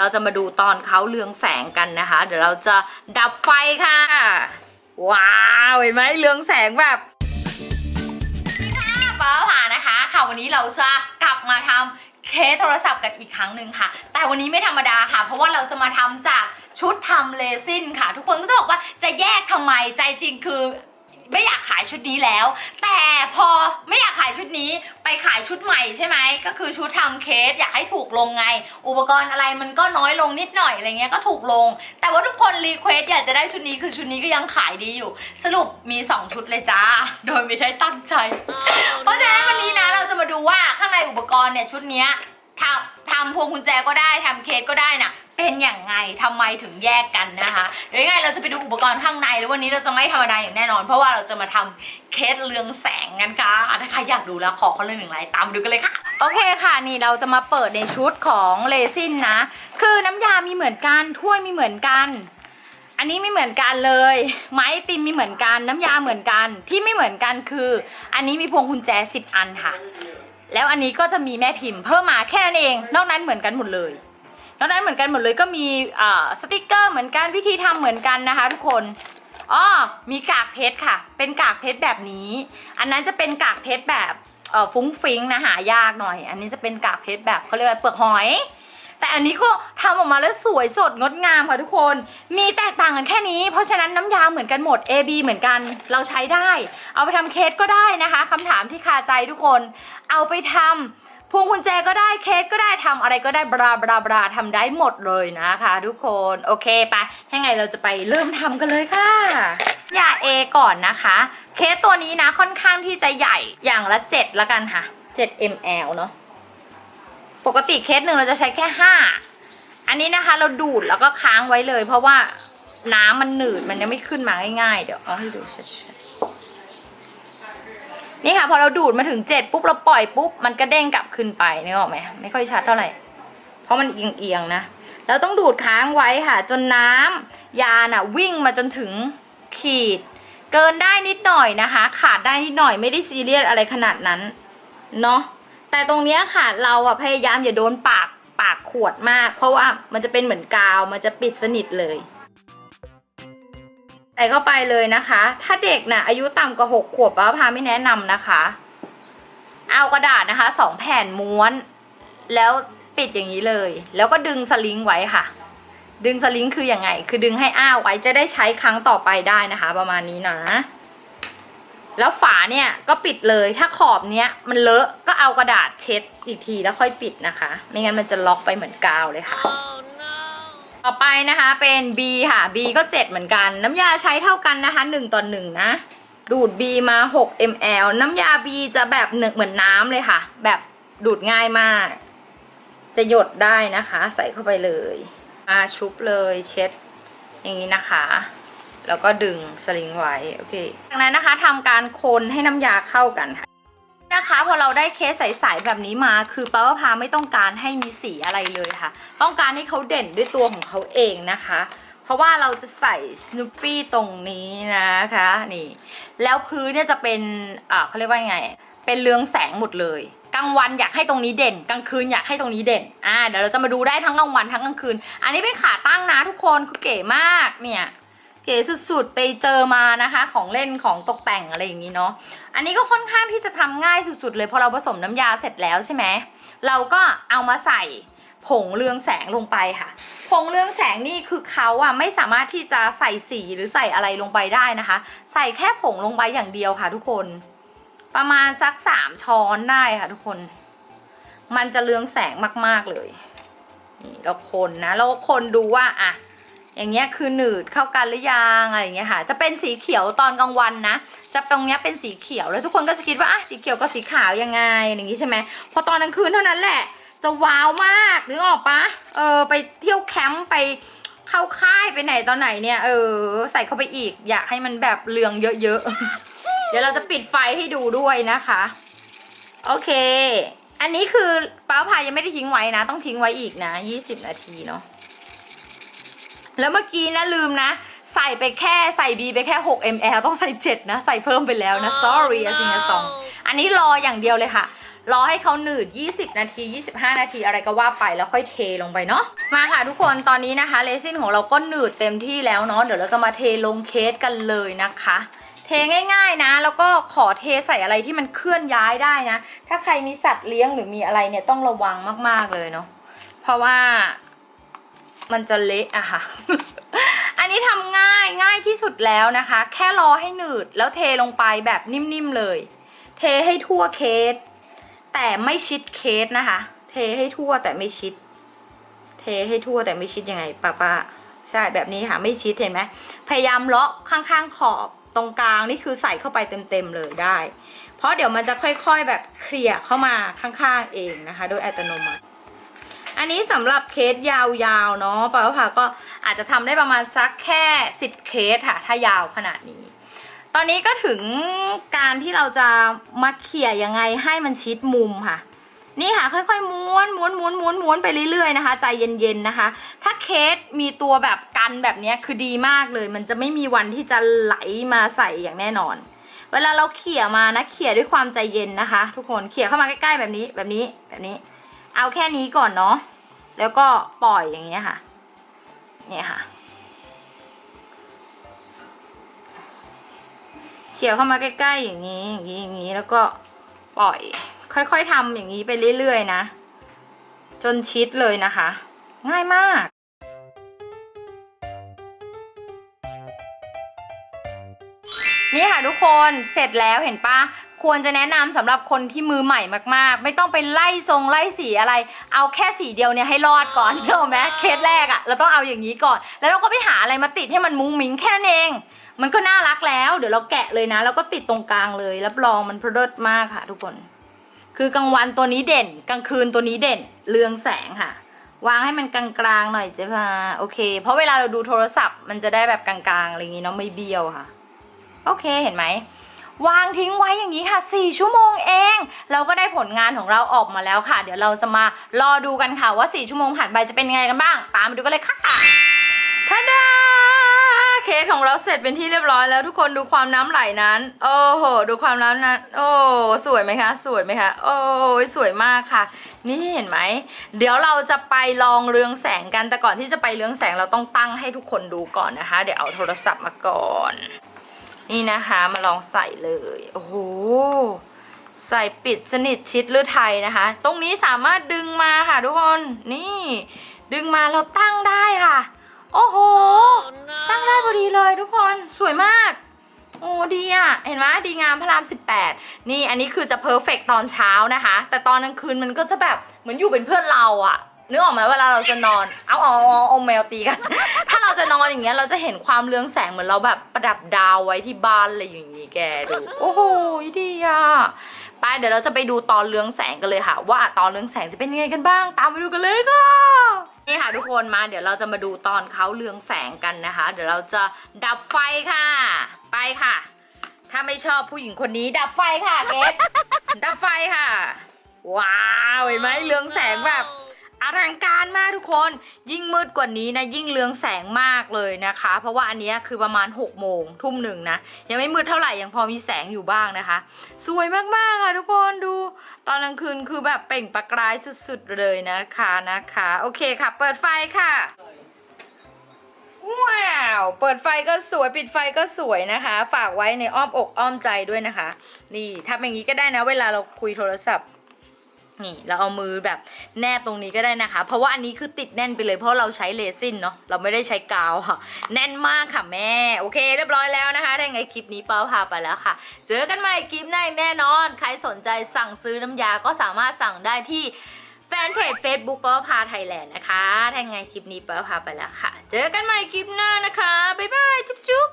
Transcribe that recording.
เราจะมาดูตอนเขาเรืองแสงกันนะคะ เดี๋ยวเราจะดับไฟค่ะ ว้าวเห็นไหมเรืองแสงแบบค่ะฟ้าผ่านะคะค่ะวันนี้เราจะกลับมาทำเคสโทรศัพท์กันอีกครั้งหนึ่งค่ะ แต่วันนี้ไม่ธรรมดาค่ะ เพราะว่าเราจะมาทำจากชุดทำเลซินค่ะ ทุกคนก็จะบอกว่าจะแยกทำไมใจจริงคือ ไม่อยากขายชุดนี้แล้ว แต่พอไม่อยากขายชุดนี้ไปขายชุดใหม่ใช่ไหมก็คือชุดทำเคสอยากให้ถูกลงไง อุปกรณ์อะไรมันก็น้อยลงนิดหน่อยอะไรเงี้ยก็ถูกลง แต่ว่าทุกคนรีเควสอยากจะได้ชุดนี้คือชุดนี้ก็ยังขายดีอยู่ สรุปมี 2 ชุดเลยจ้า โดยไม่ได้ตั้งใจ เพราะฉะนั้นวันนี้นะเราจะมาดูว่าข้างในอุปกรณ์เนี่ยชุดเนี้ยทำทำพวงกุญแจก็ได้ทำเคสก็ได้น่ะ เป็นอย่างไงทำไมถึงแยกกันนะคะเดี๋ยวยังไงเราจะไปดูอุปกรณ์ข้างในแล้ววันนี้เราจะไม่ธรรมดาอย่างแน่นอน เพราะว่าเราจะมาทำเคสเรืองแสงกันค่ะถ้าใครอยากดูแล้วขอคนละหนึ่งไลค์ตามดูกันเลยค่ะ โอเคค่ะนี่เราจะมาเปิดในชุดของเลซินนะ คือน้ำยามีเหมือนกันถ้วยมีเหมือนกัน อันนี้ไม่เหมือนกันเลย ไม้ติมมีเหมือนกันน้ำยาเหมือนกันที่ไม่เหมือนกันคือ อันนี้มีพวงกุญแจ 10 อันค่ะ แล้วอันนี้ก็จะมีแม่พิมพ์เพิ่มมาแค่นั้นเอง นอกนั้นเหมือนกันหมดเลย นอกนั้นเหมือนกันหมดเลยก็มีสติกเกอร์เหมือนกันวิธีทำเหมือนกันนะคะ ทุกคนอ๋อมีกากเพชรค่ะ เป็นกากเพชรแบบนี้ อันนั้นจะเป็นกากเพชรแบบฟุ้งฟิ้งนะหายากหน่อย อันนี้จะเป็นกากเพชรแบบเขาเรียกว่าเปลือกหอย แต่อันนี้ก็ทำออกมาแล้วสวยสดงดงามค่ะทุกคน มีแตกต่างกันแค่นี้ เพราะฉะนั้นน้ำยาเหมือนกันหมด A B เหมือนกันเราใช้ได้ เอาไปทำเคสก็ได้นะคะคำถามที่คาใจทุกคน เอาไปทำ พวงกุญแจก็ได้เคสก็ได้ทำอะไรก็ได้บราบราบราทำได้หมดเลยนะคะทุกคนโอเคไปยังไงเราจะไปเริ่มทำกันเลยค่ะยา A ก่อนนะคะ เคสตัวนี้นะค่อนข้างที่จะใหญ่อย่างละ7ละกันค่ะ7 ml เนาะปกติเคสหนึ่งเราจะใช้แค่ห้าอันนี้นะคะเราดูดแล้วก็ค้างไว้เลย เพราะว่าน้ำมันหนืดมันยังไม่ขึ้นมาง่ายๆ เดี๋ยวเอาให้ดูชัด นี่ค่ะพอเราดูดมาถึงเจ็ดปุ๊บเราปล่อยปุ๊บมันก็เด้งกลับขึ้นไปนึกออกไหมไม่ค่อยชัดเท่าไหร่ เพราะมันเอียงๆนะเราต้องดูดค้างไว้ค่ะ จนน้ำยาน่ะวิ่งมาจนถึงขีด เกินได้นิดหน่อยนะคะ ขาดได้นิดหน่อยไม่ได้ซีเรียสอะไรขนาดนั้นเนาะแต่ตรงเนี้ยค่ะเราอะพยายามอย่าโดนปากปากขวดมาก เพราะว่ามันจะเป็นเหมือนกาวมันจะปิดสนิทเลย ใส่เข้าไปเลยนะคะ ถ้าเด็กน่ะอายุต่ำกว่าหกขวบป้าพาไม่แนะนำนะคะ เอากระดาษนะคะสองแผ่นม้วน แล้วปิดอย่างนี้เลย แล้วก็ดึงสลิงไว้ค่ะ ดึงสลิงคืออยังไง คือดึงให้อ้าไว้จะได้ใช้ครั้งต่อไปได้นะคะ ประมาณนี้นะ แล้วฝาเนี่ยก็ปิดเลยถ้าขอบเนี้ยมันเลอะก็เอากระดาษเช็ดอีกทีแล้วค่อยปิดนะคะ ไม่งั้นมันจะล็อกไปเหมือนกาวเลยค่ะ ต่อไปนะคะเป็น B ค่ะ B ก็ 7 เหมือนกัน น้ำยาใช้เท่ากันนะคะ 1ต่อ1นะ ดูด B มา 6 ml น้ำยา B จะแบบเหมือนน้ำเลยค่ะ แบบดูดง่ายมาก จะหยดได้นะคะ ใส่เข้าไปเลยมาชุบเลยเช็ด อย่างนี้นะคะ แล้วก็ดึงสลิงไว้ โอเคจากนั้นนะคะทำการคนให้น้ำยาเข้ากันค่ะ นะคะพอเราได้เคสใสๆแบบนี้มา คือปาว่าพาไม่ต้องการให้มีสีอะไรเลยค่ะ ต้องการให้เขาเด่นด้วยตัวของเขาเองนะคะ เพราะว่าเราจะใส่สโนปี้ตรงนี้นะคะนี่ แล้วพื้นเนี่ยจะเป็นอ่าเขาเรียกว่าไง เป็นเรืองแสงหมดเลยกลางวันอยากให้ตรงนี้เด่น กลางคืนอยากให้ตรงนี้เด่นอ่าเดี๋ยวเราจะมาดูได้ทั้งกลางวันทั้งกลางคืน อันนี้เป็นขาตั้งนะทุกคนคือเก๋มากเนี่ย เก๋สุดๆไปเจอมานะคะ ของเล่นของตกแต่งอะไรอย่างนี้เนาะอันนี้ก็ค่อนข้างที่จะทำง่ายสุดๆ เลยพอเราผสมน้ำยาเสร็จแล้วใช่ไหมเราก็เอามาใส่ผงเรืองแสงลงไปค่ะผงเรืองแสงนี่คือเขาอะไม่สามารถที่จะใส่สีหรือใส่อะไรลงไปได้นะคะ ใส่แค่ผงลงไปอย่างเดียวค่ะ ทุกคน ประมาณสักสามช้อนได้ค่ะทุกคน มันจะเรืองแสงมากๆเลยนี่เราคนนะเราคนดูว่าอะ อย่างเงี้ยคือหนืดเข้ากันหรือยังอะไรอย่างเงี้ยค่ะ จะเป็นสีเขียวตอนกลางวันนะ จะตรงเนี้ยเป็นสีเขียวแล้วทุกคนก็จะคิดว่าอะสีเขียวกับสีขาวยังไงอย่างงี้ใช่ไหมพอตอนกลางคืนเท่านั้นแหละ จะว้าวมากนึกออกปะเออไปเที่ยวแคมป์ไปเข้าค่ายไปไหนตอนไหนเนี่ยเออใส่เข้าไปอีก อยากให้มันแบบเรืองเยอะๆ เดี๋ยวเราจะปิดไฟให้ดูด้วยนะคะ โอเค อันนี้คือป้าพายยังไม่ได้ทิ้งไว้นะ ต้องทิ้งไว้อีกนะ 20 นาทีเนาะ แล้วเมื่อกี้นะลืมนะ ใส่ไปแค่ใส่บีไปแค่ 6 ml ต้องใส่ 7 นะ ใส่เพิ่มไปแล้วนะ sorry อะซิงอะซองอันนี้รออย่างเดียวเลยค่ะ รอให้เขาหนืด 20 นาที 25 นาทีอะไรก็ว่าไปแล้วค่อยเทลงไปเนาะมาค่ะทุกคนตอนนี้นะคะเรซินของเราก็หนืดเต็มที่แล้วเนาะเดี๋ยวเราจะมาเทลงเคสกันเลยนะคะเทง่ายๆนะ แล้วก็ขอเทใส่อะไรที่มันเคลื่อนย้ายได้นะ ถ้าใครมีสัตว์เลี้ยงหรือมีอะไรเนี่ยต้องระวังมากๆเลยเนาะเพราะว่า มันจะเละอะค่ะ อันนี้ทำง่ายง่ายที่สุดแล้วนะคะ แค่รอให้หนืดแล้วเทลงไปแบบนิ่มๆเลย เทให้ทั่วเคส แต่ไม่ชิดเคสนะคะ เทให้ทั่วแต่ไม่ชิด เทให้ทั่วแต่ไม่ชิดยังไงป้าป้าใช่แบบนี้ค่ะไม่ชิดเห็นไหมพยายามเลาะข้างๆขอบตรงกลางนี่คือใส่เข้าไปเต็มๆเลยได้ เพราะเดี๋ยวมันจะค่อยๆแบบเคลียร์เข้ามาข้างๆเองนะคะ โดยอัตโนมัติ อันนี้สำหรับเคสยาวๆเนาะป้าผ่าก็อาจจะทำได้ประมาณสักแค่ 10 เคสค่ะ ถ้ายาวขนาดนี้ ตอนนี้ก็ถึงการที่เราจะมาเขี่ยยังไงให้มันชิดมุมค่ะ นี่ค่ะค่อยๆม้วนม้วนม้วนม้วนม้วนไปเรื่อยๆนะคะ ใจเย็นๆนะคะ ถ้าเคสมีตัวแบบกันแบบนี้คือดีมากเลย มันจะไม่มีวันที่จะไหลมาใส่อย่างแน่นอน เวลาเราเขี่ยมานะเขี่ยด้วยความใจเย็นนะคะ ทุกคนเขี่ยเข้ามาใกล้ๆแบบนี้แบบนี้แบบนี้ เอาแค่นี้ก่อนเนาะแล้วก็ปล่อยอย่างเงี้ยค่ะ เนี่ยค่ะ เขี่ยเข้ามาใกล้ๆอย่างนี้อย่างนี้อย่างนี้แล้วก็ปล่อย ค่อยๆทำอย่างนี้ไปเรื่อยๆนะ จนชิดเลยนะคะ ง่ายมากนี่ค่ะทุกคนเสร็จแล้วเห็นปะ ควรจะแนะนำสำหรับคนที่มือใหม่มากๆ ไม่ต้องไปไล่ทรงไล่สีอะไร เอาแค่สีเดียวเนี่ยให้รอดก่อนเนอะไหมเคสแรกอะเราต้องเอาอย่างนี้ก่อน แล้วเราก็ไปหาอะไรมาติดให้มันมุ้งมิ้งแค่นั้นเอง มันก็น่ารักแล้ว เดี๋ยวเราแกะเลยนะ แล้วก็ติดตรงกลางเลยรับรองมันเพลิดมากค่ะ ทุกคน คือกลางวันตัวนี้เด่น กลางคืนตัวนี้เด่น เรืองแสงค่ะ วางให้มันกลางๆหน่อยเจ๊พาโอเค เพราะเวลาเราดูโทรศัพท์ มันจะได้แบบกลางๆอะไรอย่างงี้เนาะไม่เบี้ยวค่ะ โอเคเห็นไหม วางทิ้งไว้อย่างนี้ค่ะ 4 ชั่วโมงเอง เราก็ได้ผลงานของเราออกมาแล้วค่ะ เดี๋ยวเราจะมารอดูกันค่ะว่า 4 ชั่วโมงผ่านไปจะเป็นยังไงกันบ้าง ตามไปดูกันเลยค่ะทาดาเค้กของเราเสร็จเป็นที่เรียบร้อยแล้วทุกคนดูความน้ำไหลนั้น โอ้โห ดูความน้ำนั้น โอ้สวยไหมคะ สวยไหมคะ โอ้ยสวยมากค่ะ นี่เห็นไหม เดี๋ยวเราจะไปลองเรืองแสงกันแต่ก่อนที่จะไปเรืองแสงเราต้องตั้งให้ทุกคนดูก่อนนะคะ เดี๋ยวเอาโทรศัพท์มาก่อน นี่นะคะมาลองใส่เลย โอ้โห ใส่ปิดสนิทชิดหรือไทยนะคะ ตรงนี้สามารถดึงมาค่ะทุกคน นี่ ดึงมาเราตั้งได้ค่ะ โอ้โห ตั้งได้พอดีเลยทุกคน สวยมาก โอ้ดีอะ เห็นไหมดีงามพระราม 18 นี่อันนี้คือจะเพอร์เฟกตอนเช้านะคะ แต่ตอนกลางคืนมันก็จะแบบเหมือนอยู่เป็นเพื่อนเราอะ นึกออกไหมเวลาเราจะนอน เอาเอาเอาเอาแมวตีกัน ถ้าเราจะนอนอย่างเงี้ยเราจะเห็นความเรืองแสงเหมือนเราแบบประดับดาวไว้ที่บ้านอะไรอย่างงี้แกดู โอ้โหดีอะไปเดี๋ยวเราจะไปดูตอนเรืองแสงกันเลยค่ะ ว่าตอนเรืองแสงจะเป็นยังไงกันบ้าง ตามไปดูกันเลยค่ะนี่ค่ะทุกคนมาเดี๋ยวเราจะมาดูตอนเขาเรืองแสงกันนะคะ เดี๋ยวเราจะดับไฟค่ะ ไปค่ะ ถ้าไม่ชอบผู้หญิงคนนี้ ดับไฟค่ะเกดดับไฟค่ะ ว้าวเห็นไหมเรืองแสงแบบ อลังการมากทุกคน ยิ่งมืดกว่านี้นะ ยิ่งเรืองแสงมากเลยนะคะ เพราะว่าอันนี้คือประมาณ 6 โมงทุ่มหนึ่งนะ ยังไม่มืดเท่าไหร่ ยังพอมีแสงอยู่บ้างนะคะ สวยมากๆค่ะทุกคนดู ตอนกลางคืนคือแบบเปล่งประกายสุดๆเลยนะคะนะคะ โอเคค่ะ เปิดไฟค่ะว้าว เปิดไฟก็สวยปิดไฟก็สวยนะคะ ฝากไว้ในอ้อมอกอ้อมใจด้วยนะคะ นี่ทำอย่างนี้ก็ได้นะ เวลาเราคุยโทรศัพท์ นี่เราเอามือแบบแนบตรงนี้ก็ได้นะคะ เพราะว่าอันนี้คือติดแน่นไปเลยเพราะเราใช้เลซินเนาะเราไม่ได้ใช้กาวค่ะ แน่นมากค่ะแม่ โอเค เรียบร้อยแล้วนะคะถ้าไงคลิปนี้เปาพาไปแล้วค่ะ เจอกันใหม่คลิปหน้าแน่นอน ใครสนใจสั่งซื้อน้ำยาก็สามารถสั่งได้ที่แฟนเพจ Facebook เป้าพาไทยแลนด์นะคะถ้าไงคลิปนี้เป้าพาไปแล้วค่ะ เจอกันใหม่คลิปหน้านะคะบ๊ายบายจุ๊บจุ๊บ